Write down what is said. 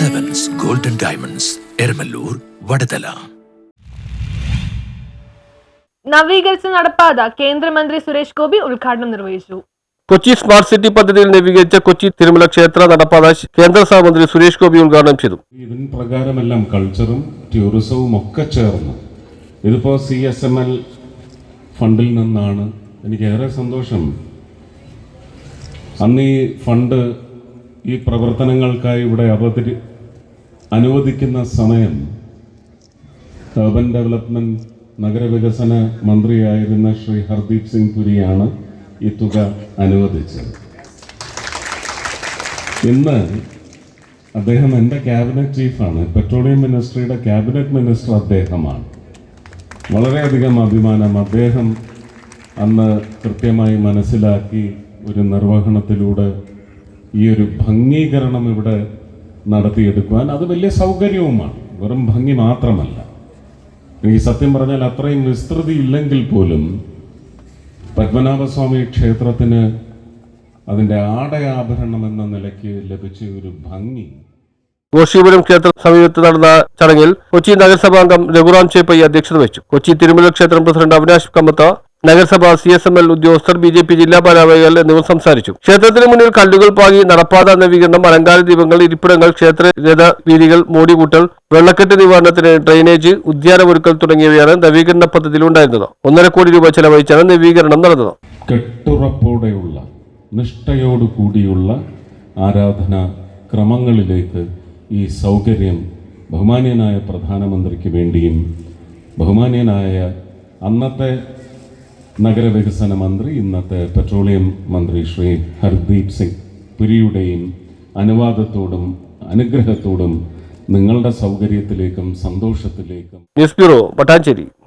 Diamonds Eramallur Vadathala നവീകരിച്ച നടപ്പാത കേന്ദ്രമന്ത്രി സുരേഷ് ഗോപി ഉദ്ഘാടനം നിർവഹിച്ചു. കൊച്ചി സ്മാർട്ട് സിറ്റി പദ്ധതിയിൽ നവീകരിച്ച കൊച്ചി തിരുമല ക്ഷേത്ര നടപ്പാത കേന്ദ്ര സഹമന്ത്രി സുരേഷ് ഗോപി ഉദ്ഘാടനം ചെയ്തു. ഇതിൻ പ്രകാരമെല്ലാം കൾച്ചറും ടൂറിസവും ഒക്കെ ചേർന്ന്. ഇതിപ്പോൾ സി എസ് എം എൽ ഫണ്ടിൽ നിന്നാണ്. എനിക്ക് ഏറെ സന്തോഷം. അന്ന് ഈ ഫണ്ട് ഈ പ്രവർത്തനങ്ങൾക്കായി ഇവിടെ അവതരി അനുവദിക്കുന്ന സമയം അർബൻ ഡെവലപ്മെന്റ് നഗരവികസന മന്ത്രിയായിരുന്ന ശ്രീ ഹർദീപ് സിംഗ് പുരിയാണ് ഈ തുക അനുവദിച്ചത്. ഇന്ന് അദ്ദേഹം എന്റെ ക്യാബിനറ്റ് ചീഫാണ്. പെട്രോളിയം മിനിസ്ട്രിയുടെ ക്യാബിനറ്റ് മിനിസ്റ്റർ അദ്ദേഹമാണ്. വളരെയധികം അഭിമാനം അദ്ദേഹം അന്ന് കൃത്യമായി മനസ്സിലാക്കി ഒരു നിർവഹണത്തിലൂടെ ഈ ഒരു ഭംഗീകരണം ഇവിടെ നടത്തിയെടുക്കുവാൻ അത് വലിയ സൗകര്യവുമാണ്. വെറും ഭംഗി മാത്രമല്ല. എനിക്ക് സത്യം പറഞ്ഞാൽ അത്രയും വിസ്തൃതി ഇല്ലെങ്കിൽ പോലും പത്മനാഭസ്വാമി ക്ഷേത്രത്തിന് അതിന്റെ ആടയാഭരണം എന്ന നിലയ്ക്ക് ലഭിച്ച ഒരു ഭംഗി. ഗോഷിപുരം ക്ഷേത്ര സമീപത്ത് നടന്ന ചടങ്ങിൽ കൊച്ചി നഗരസഭാംഗം രഘുറാം ചേപ്പയ്യ അധ്യക്ഷത വഹിച്ചു. കൊച്ചി തിരുമല ക്ഷേത്രം പ്രസിഡന്റ് അവിനാശ് കമ്മത്ത നഗരസഭ സി എസ് എം എൽ ഉദ്യോഗസ്ഥർ ബി ജെ പി ജില്ലാ ഭാരവാഹികൾ എന്നിവർ സംസാരിച്ചു. ക്ഷേത്രത്തിന് മുന്നിൽ കല്ലുകൾ പാകി നടപ്പാത നവീകരണം അലങ്കാര ദീപങ്ങൾ ഇരിപ്പിടങ്ങൾ ക്ഷേത്ര രഥ വീതികൾ മോടികൂട്ടൽ വെള്ളക്കെട്ട് നിവാരണത്തിന് ഡ്രെയിനേജ് ഉദ്യാനമൊരുക്കൽ തുടങ്ങിയവയാണ് നവീകരണ പദ്ധതിയിൽ ഉണ്ടായിരുന്നത്. ഒന്നര കോടി രൂപ ചെലവഴിച്ചാണ് നവീകരണം നടന്നത്. കെട്ടുറപ്പോടെയുള്ള നിഷ്ഠയോടു കൂടിയുള്ള ആരാധന ക്രമങ്ങളിലേക്ക് ഈ സൗകര്യം ബഹുമാന്യനായ പ്രധാനമന്ത്രിക്ക് വേണ്ടിയും ബഹുമാന്യനായ അന്നത്തെ നഗരവികസന മന്ത്രി ഇന്നത്തെ പെട്രോളിയം മന്ത്രി ശ്രീ ഹർദീപ് സിംഗ്. പുരിയുടെയും അനുവാദത്തോടും അനുഗ്രഹത്തോടും നിങ്ങളുടെ സൗകര്യത്തിലേക്കും സന്തോഷത്തിലേക്കും ന്യൂസ് ബ്യൂറോ പട്ടാഞ്ചേരി.